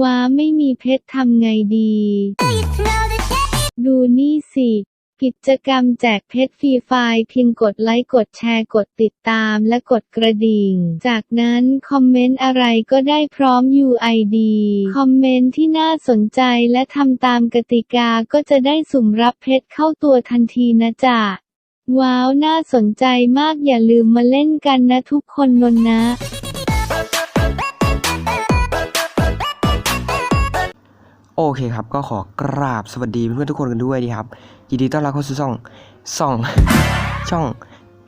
ว้าไม่มีเพชรทำไงดี ดูนี่สิ กิจกรรมแจกเพชรฟรีไฟล์เพียงกดไลค์กดแชร์กดติดตามและกดกระดิ่ง จากนั้นคอมเมนต์อะไรก็ได้พร้อม UID คอมเมนต์ที่น่าสนใจและทำตามกติกาก็จะได้สุ่มรับเพชรเข้าตัวทันทีนะจ๊ะว้าว น่าสนใจมากอย่าลืมมาเล่นกันนะทุกคนนนนะ โอเคครับ ก็ขอกราบสวัสดีเพื่อนๆทุกคนกันด้วยดีครับ ยินดีต้อนรับเข้าสู่ช่องช่องช่อง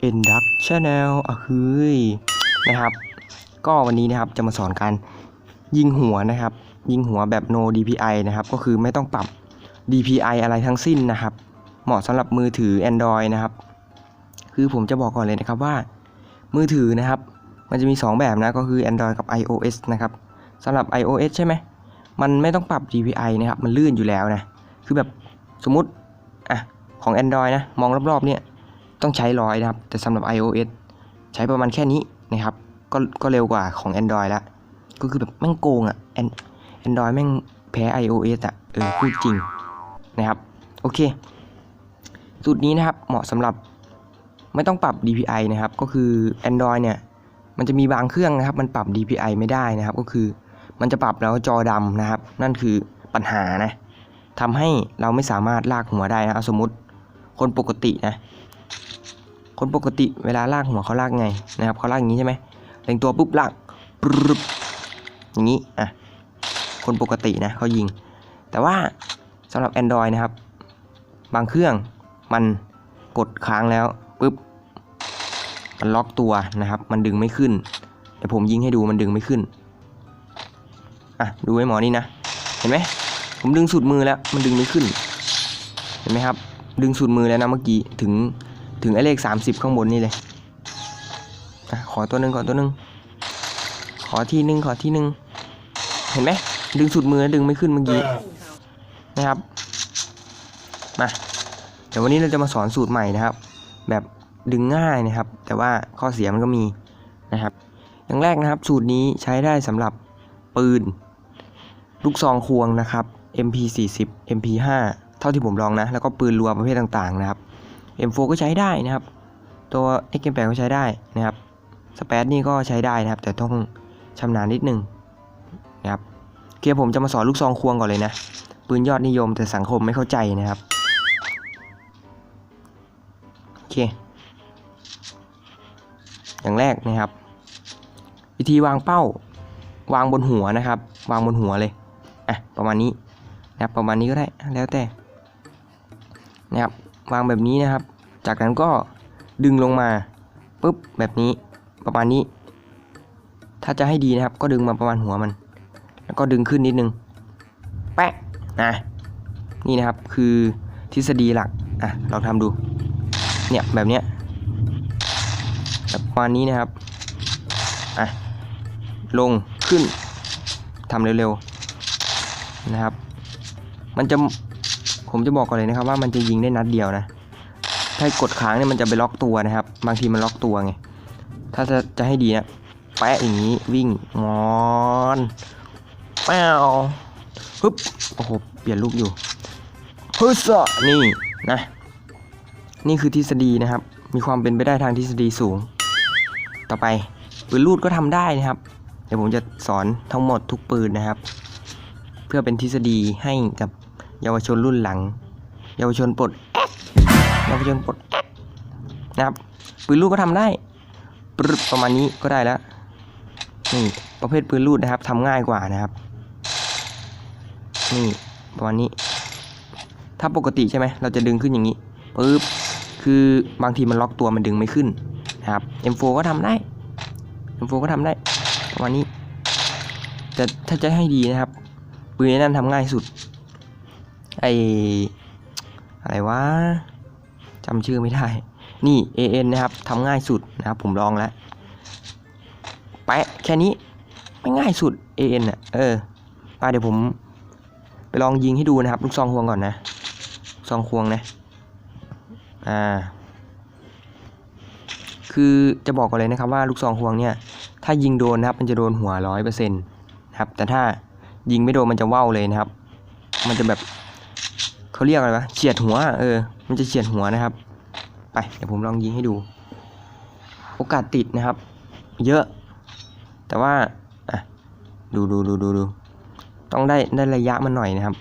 Induc Channel อะเฮ้ยนะครับ ก็วันนี้นะครับจะมาสอนการยิงหัวนะครับ ยิงหัวแบบ no DPI นะครับ ก็คือไม่ต้องปรับ DPI อะไรทั้งสิ้นนะครับ เหมาะสำหรับมือถือ Android นะครับ คือผมจะบอกก่อนเลยนะครับว่า มือถือนะครับ มันจะมี 2 แบบนะก็คือ Android กับ iOS นะครับสำหรับ iOS ใช่ไหม มันไม่ต้องปรับ DPI นะครับ มันลื่นอยู่แล้วนะ คือแบบสมมติอะของ Android นะ มองรอบๆเนี่ยต้องใช้ร้อยนะครับ แต่สำหรับ iOS ใช้ประมาณแค่นี้นะครับ ก็ก็เร็วกว่าของ Android ละ ก็คือแบบแม่งโกงอะ่ะ An- Android แม่งแพ้ iOS อะ่ะเออพูดจริงนะครับ โอเค สูตรนี้นะครับเหมาะสำหรับไม่ต้องปรับ DPI นะครับ ก็คือ Android เนี่ย มันจะมีบางเครื่องนะครับ มันปรับ DPI ไม่ได้นะครับ ก็คือ มันจะปรับแล้วจอดำนะครับ นั่นคือปัญหานะทำให้เราไม่สามารถลากหัวได้นะสมมติคนปกตินะ คนปกติเวลาลากหัวเขาลากไงนะครับเขาลากอย่างนี้ใช่ไหมเล็งตัวปุ๊บลากปรึบอย่างนี้อะคนปกตินะเขายิง แต่ว่าสำหรับ Android นะครับ บางเครื่องมันกดค้างแล้วปุ๊บมันล็อกตัวนะครับ มันดึงไม่ขึ้นเดี๋ยวผมยิงให้ดูมันดึงไม่ขึ้น อะดูไอ้หมอนี่นะ เห็นไหมผมดึงสุดมือแล้วมันดึงไม่ขึ้น เห็นไหมครับ ดึงสุดมือแล้วนะเมื่อกี้ถึงถึงไอ้เลข 30 ข้างบนนี่เลยอะขอตัวหนึ่งขอตัวหนึ่งขอที่หนึ่งขอที่หนึ่งเห็นไหมดึงสุดมือแล้วดึงไม่ขึ้นเมื่อกี้นะครับมาเดี๋ยววันนี้เราจะมาสอนสูตรใหม่นะครับ แบบดึงง่ายนะครับ แต่ว่าข้อเสียมันก็มีนะครับ อย่างแรกนะครับ สูตรนี้ใช้ได้สำหรับปืน ลูกซองควงนะครับ MP40 MP5 เท่าที่ผมลองนะ แล้วก็ปืนรัวประเภทต่างๆนะครับ M4 ก็ใช้ได้นะครับ ตัว XM8 ก็ใช้ได้นะครับสเปซนี่ก็ใช้ได้นะครับ แต่ต้องชำนาญนิดนึงนะครับโอเคผมจะมาสอนลูกซองควงก่อนเลยนะ ปืนยอดนิยมแต่สังคมไม่เข้าใจนะครับโอเค อย่างแรกนะครับ วิธีวางเป้า วางบนหัวนะครับ วางบนหัวเลย อะประมาณนี้นะครับประมาณนี้ก็ได้แล้วแต่นะครับวางแบบนี้นะครับ จากนั้นก็ดึงลงมาปุ๊บแบบนี้ประมาณนี้ ถ้าจะให้ดีนะครับ ก็ดึงมาประมาณหัวมัน แล้วก็ดึงขึ้นนิดนึงแปะนะนี่นะครับคือทฤษฎีหลักอะลองทำดูเนี่ยแบบเนี้ยแบบประมาณนี้นะครับอะลงขึ้นทำเร็วๆ นะครับ มันจะผมจะบอกก่อนเลยนะครับว่ามันจะยิงได้นัดเดียวนะ ถ้ากดค้างเนี่ยมันจะไปล็อกตัวนะครับ บางทีมันล็อกตัวไง ถ้าจะจะให้ดีนะแปะอย่างนี้วิ่งงอนแปวฮึบโอ้โหเปลี่ยนลูกอยู่ฮึสะนี่นะนี่คือทฤษฎีนะครับ มีความเป็นไปได้ทางทฤษฎีสูง ต่อไปปืนลูดก็ทำได้นะครับ เดี๋ยวผมจะสอนทั้งหมดทุกปืนนะครับ เพื่อเป็นทฤษฎีให้กับเยาวชนรุ่นหลัง เยาวชนปลดเยาวชนปลดนะครับปืนลูดก็ทำได้ปรประมาณนี้ก็ได้แล้วนี่ประเภทปืนลูดนะครับทำง่ายกว่านะครับ นี่ประมาณนี้ ถ้าปกติใช่ไหมเราจะดึงขึ้นอย่างนี้ปึ๊บคือบางทีมันล็อกตัวมันดึงไม่ขึ้นนะครับ M4 ก็ทำได้ M4 ก็ทำได้ประมาณนี้แต่ถ้าจะให้ดีนะครับ ปืนนั้นทำง่ายสุด ไออะไรวะจำชื่อไม่ได้ นี่ AN นะครับทำง่ายสุดนะครับ ผมลองแล้ว แปะแค่นี้ไม่ง่ายสุด AN อะ เออไปเดี๋ยวผม ไปลองยิงให้ดูนะครับ ลูกซองควงก่อนนะ ซองควงนะ อ่า คือจะบอกก่อนเลยนะครับว่าลูกซองควงเนี่ย ถ้ายิงโดนนะครับ มันจะโดนหัวร้อยเปอร์เซ็นต์นะครับ แต่ถ้า ยิงไม่โดนมันจะว่าวเลยนะครับ มันจะแบบเขาเรียกอะไรวะเฉียดหัว เออ มันจะเฉียดหัวนะครับ ไปเดี๋ยวผมลองยิงให้ดู โอกาสติดนะครับ เยอะ แต่ว่าอะดูดูดูดูดูต้องได้ได้ระยะมันหน่อยนะครับ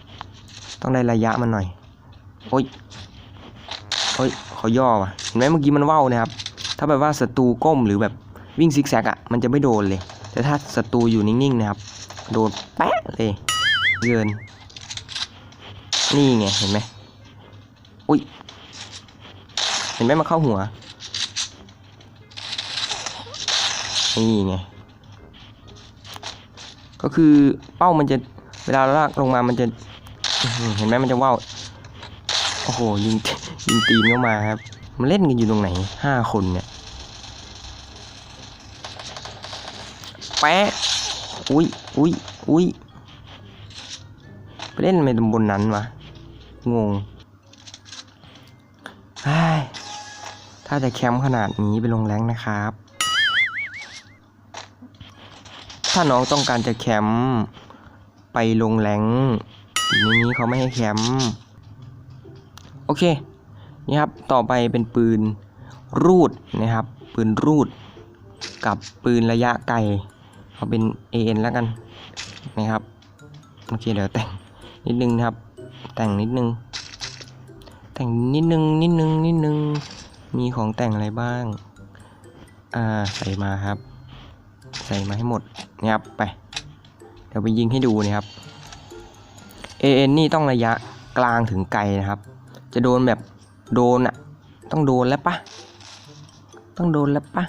ต้องได้ระยะมันหน่อยโอ้ยโอ้ยเขาย่อว่ะเห็นไหมเมื่อกี้มันว่าวนะครับ ถ้าแบบว่าศัตรูก้มหรือแบบวิ่งซิกแซกอะมันจะไม่โดนเลย แต่ถ้าศัตรูอยู่นิ่งๆนะครับ โดนแป๊ะเลยเกินนี่ไงเห็นไหมอุ้ยเห็นไหมมาเข้าหัว นี่ไง ก็คือเป้ามันจะเวลาลากลงมามันจะ เห็นไหมมันจะว่าวโอ้โหยิงยิงตีนเข้ามาครับ มันเล่นกันอยู่ตรงไหนห้าคนเนี่ยแปะ อุ้ยอุ้ยอุ้ยไปเล่นในตำบลนั้นวะงงถ้าจะแคมป์ขนาดนี้ไปลงแรงนะครับ ถ้าน้องต้องการจะแคมป์ไปลงแรงทีนี้เขาไม่ให้แคมป์โอเคนี่ครับต่อไปเป็นปืนรูดนะครับ ปืนรูดกับปืนระยะไกล เอาเป็น AN แล้วกันนะครับโอเคเดี๋ยวแต่งนิดนึงนะครับ แต่งนิดนึง แต่งนิดนึงนิดนึงนิดนึงมีของแต่งอะไรบ้าง อ่าใส่มาครับ ใส่มาให้หมดนะครับไปเดี๋ยวไปยิงให้ดูนะครับ AN นี่ต้องระยะกลางถึงไกลนะครับ จะโดนแบบโดนอะต้องโดนแล้วปะต้องโดนแล้วปะ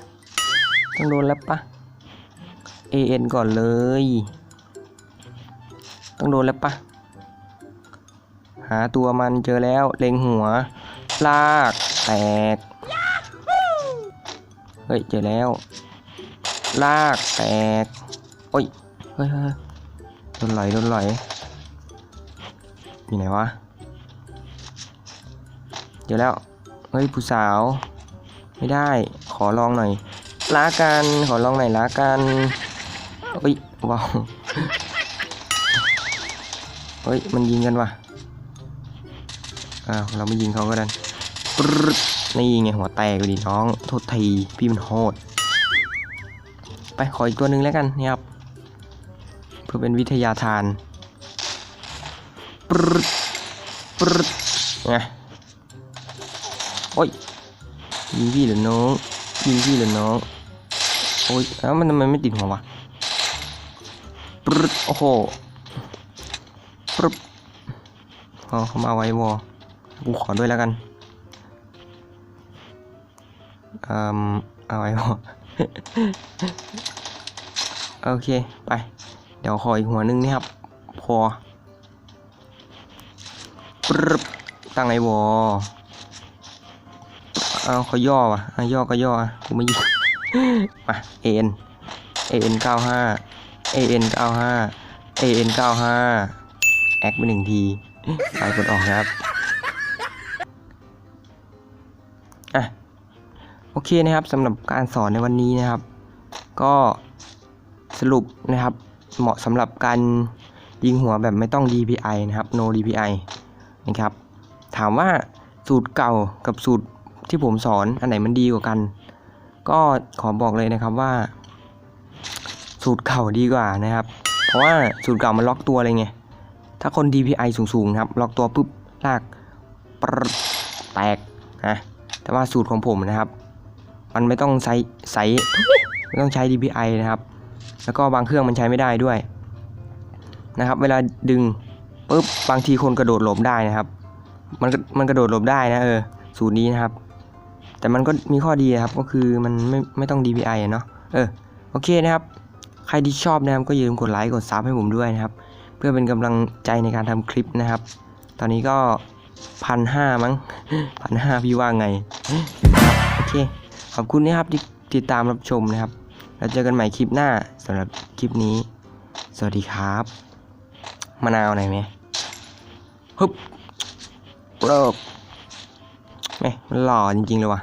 ต้องโดนแล้วปะ AN ก่อนเลย ต้องโดนแล้วปะหาตัวมันเจอแล้ว เล็งหัว ลาก แตก เฮ้ย เจอแล้ว ลาก แตก โอ้ยเฮ้ย เฮ้ยโดนไหลโดนไหลอยู่ไหนวะ เจอแล้ว เฮ้ย ผู้สาว ไม่ได้ ขอลองหน่อยลากัน ขอลองหน่อยลากัน เฮ้ยว้าวเฮ้ย มันยิงกันว่ะอ้าวเราไม่ยิงเขาก็ดันปรึ๊ดนี่ไงหัวแตกไปดิน้อง โทษที พี่มันโหด ไปขออีกตัวหนึ่งแล้วกันนี่ครับ เพื่อเป็นวิทยาทานปรึ๊ดปรึ๊ดไงโอ้ยยิงพี่หรือน้องยิงพี่หรือน้อง โอ้ยแล้วมันทำไมไม่ติดหัววะ ปรึ๊ดโอ้โหปรึ๊บอ๋อเขามาไว้วอกูขอด้วยแล้วกันเอ่มเอาไว้วอโอเค ไป เดี๋ยวขออีกหัวนึงนี่ครับ พอปรึ๊บตั้งไอ้วอเอาเขาย่อว่ะย่อก็ย่อกูไม่ยิงมาเอ็นเอ็นเก้าห้า เอ็นเก้าห้าเอ็นเก้าห้าแอคไปหนึ่งทีไปกดออกครับอะโอเคนะครับสำหรับการสอนในวันนี้นะครับ ก็สรุปนะครับ เหมาะสำหรับการยิงหัวแบบไม่ต้อง DPI นะครับ no DPI นะครับ ถามว่าสูตรเก่ากับสูตรที่ผมสอนอันไหนมันดีกว่ากัน ก็ขอบอกเลยนะครับว่า สูตรเก่าดีกว่านะครับ เพราะว่าสูตรเก่ามันล็อกตัวเลยไง ถ้าคน DPI สูงๆครับ ล็อกตัวปุ๊บลากปรแตกนะแต่ว่าสูตรของผมนะครับ มันไม่ต้องใช้ใช้ไม่ต้องใช้ DPI นะครับ แล้วก็บางเครื่องมันใช้ไม่ได้ด้วยนะครับ เวลาดึงปุ๊บบางทีคนกระโดดหลบได้นะครับ มันมันกระโดดหลบได้นะเออสูตรนี้นะครับ แต่มันก็มีข้อดีครับก็คือมันไม่ไม่ต้อง DPI เนาะเออโอเคนะครับ ใครที่ชอบนะครับก็อย่าลืมกดไลค์กดซับให้ผมด้วยนะครับ เพื่อเป็นกำลังใจในการทำคลิปนะครับ ตอนนี้ก็พันห้ามั้งพันห้าพี่ว่าไงโอเคขอบคุณนะครับที่ติดตามรับชมนะครับ แล้วเจอกันใหม่คลิปหน้าสำหรับคลิปนี้ สวัสดีครับมะนาวหน่อยไหมฮึบโปรกแม่มันหล่อจริงๆเลยว่ะ